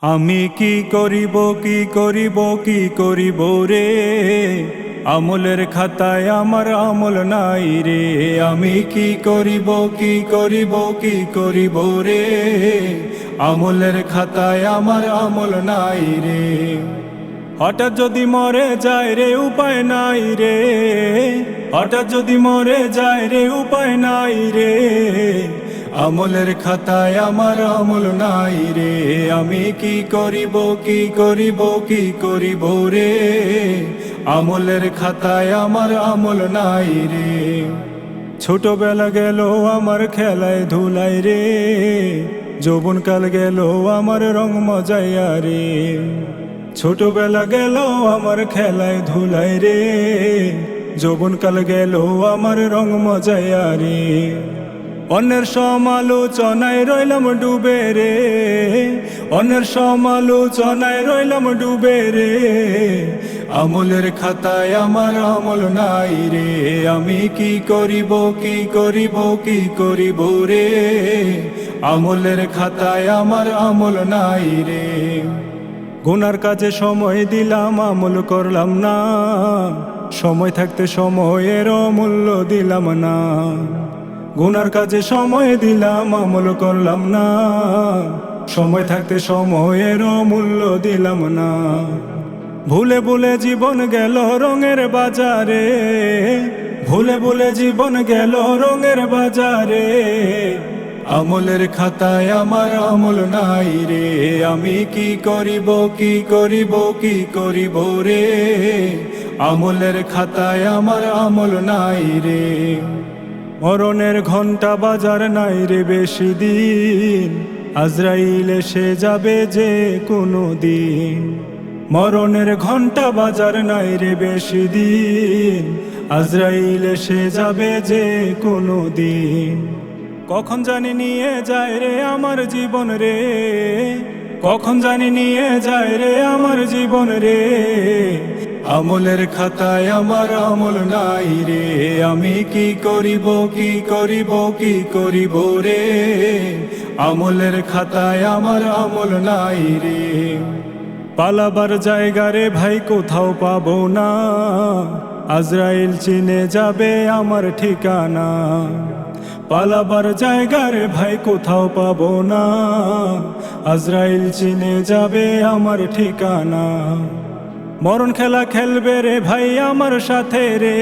আমি কি করিব কি করিব কি করিব রে? আমলের খাতায় আমার আমল নাই রে। আমি কি করিব কি করিব কি করিব রে? আমলের খাতায় আমার আমল নাই রে। হঠাৎ যদি মরে যায় রে, উপায় নাই রে। হঠাৎ যদি মরে যায় রে, উপায় নাই রে। আমলের খাতায় আমার আমল নাই রে। আমি কি করিব কি করিব কি করিব রে? আমলের খাতায় আমার আমল নাই রে। ছোটবেলা গেল আমার খেলায় ধুলাই রে। যৌবনকাল গেল আমার রং মজাইয়া রে। ছোটবেলা গেল আমার খেলায় ধুলাই রে। যৌবনকাল গেল আমার রং মজাইয়া রে। অন্যের সমালোচনায় রইলাম ডুবে রে। অন্যের সমালোচনায় রইলাম ডুবে রে। আমলের খাতায় আমার আমল নাই রে। আমি কি করিব কি করিব কি করিব রে? আমলের খাতায় আমার আমল নাই রে। গুনার কাজে সময় দিলাম, আমল করলাম না। সময় থাকতে সময়ের মূল্য দিলাম না। গুনার কাজে সময় দিলাম, আমল করলাম না। সময় থাকতে সময়ের মূল্য দিলাম না। ভুলে ভুলে জীবন গেল রঙের বাজারে। ভুলে ভুলে জীবন গেল রঙের বাজারে। আমলের খাতায় আমার আমল নাই রে। আমি কি করিব কি করিব কি করিব রে? আমলের খাতায় আমার আমল নাই রে। মরণের ঘণ্টা বাজার নাই রে বেশি দিন। আজরাইল এসে যাবে যে কোনো দিন। মরণের ঘণ্টা বাজার নাই রে বেশি দিন। আজরাইল এসে যাবে যে কোনো দিন। কখন জানি নিয়ে যায় রে আমার জীবন রে। কখন জানি নিয়ে যায় রে আমার জীবন রে। আমলের খাতায় আমার আমল নাই রে। আমি কি করিব কি করিব কি করিব রে? আমলের খাতায় আমার আমল নাই রে। পালাবার জায়গা রে ভাই, কোথাও পাবো না। আজরাইল চিনে যাবে আমার ঠিকানা। পালাবার জায়গা রে ভাই, কোথাও পাবো না। আজরাইল চিনে যাবে আমার ঠিকানা। মরণ খেলা খেলবে রে ভাই আমার সাথে রে।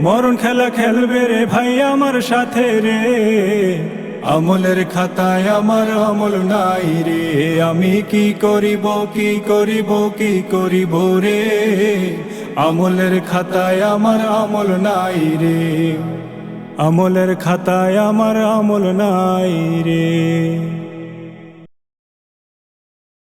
মরণ খেলা খেলবে রে ভাই আমার সাথে রে। আমলের খাতায় আমার আমল নাই রে। আমি কি করিব কি করিব কি করিব রে? আমলের খাতায় আমার আমল নাই রে। আমলের খাতায় আমার আমল নাই রে।